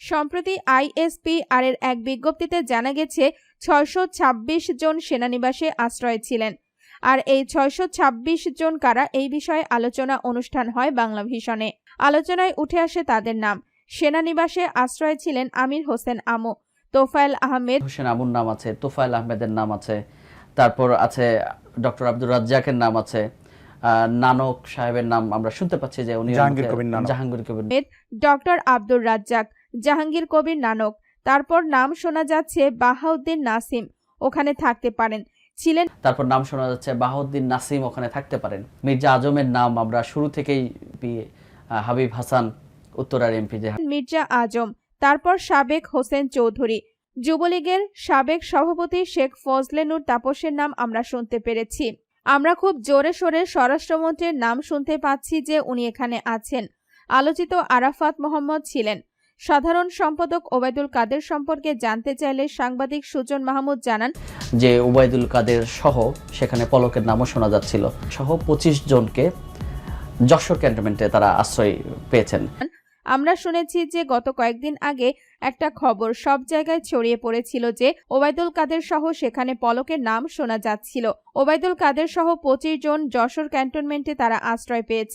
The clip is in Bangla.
সম্প্রতি আইএসপি আর এর এক বিজ্ঞপ্তিতে জানা গেছে ছয়শো ছাব্বিশ জন সেনানিবাসে আশ্রয় ছিলেন। আর এই ছয়শো ছাব্বিশ জন কারা এই বিষয়ে আলোচনা অনুষ্ঠান হয় বাংলা ভিশনে। আলোচনায় উঠে আসে তাদের নাম। সেনানিবাসে আশ্রয় ছিলেন আমির হোসেন আমু তোফায়েল আহমেদ হোসেন আবুর নাম আছে তোফায়েল আহমেদের নাম আছে তারপর আছে ডক্টর আব্দুর রাজ্জাকের নাম আছে আহ, নানক সাহেবের নাম আমরা শুনতে পাচ্ছি যে উনি জাহাঙ্গীর কবির। জাহাঙ্গীর কবির ডক্টর আব্দুর রাজ্জাক। জাহাঙ্গীর কবির নানক। তারপর নাম শোনা যাচ্ছে বাহাউদ্দিন নাসিম ওখানে থাকতে পারেন। ছিলেন তারপর নাম শোনা যাচ্ছে বাহাউদ্দিন নাসিম ওখানে থাকতে পারেন। মির্জা আজমের নাম আমরা শুরু থেকেই হাবিব হাসান উত্তরার এমপি মির্জা আজম। তারপর সাবেক হোসেন চৌধুরী। যুবলীগের সাবেক সভাপতি শেখ ফজলে নূর তাপসের নাম আমরা শুনতে পেরেছি। আমরা খুব জোরে সোরে স্বরাষ্ট্রমন্ত্রীর নাম শুনতে পাচ্ছি যে উনি এখানে আছেন। আলোচিত আরাফাত মোহাম্মদ ছিলেন। সাধারণ সম্পাদক ওবায়দুল কাদের সম্পর্কে জানতে চাইলে সাংবাদিক সুজন মাহমুদ জানান যে ওবায়দুল কাদের সহ সেখানে পলকের নামও শোনা যাচ্ছিল। সহ পঁচিশ জনকে যশোর ক্যান্টনমেন্টে তারা আশ্রয় পেয়েছেন। আমরা শুনেছি যে গত কয়েকদিন আগে একটা খবর সব জায়গায় ছড়িয়ে পড়েছিল যে ওবায়দুল কাদের সহ সেখানে পলকের নাম শোনা যাচ্ছিল। ওবায়দুল কাদের সহ পঁচিশ জন যশোর ক্যান্টনমেন্টে তারা আশ্রয় পেয়েছে।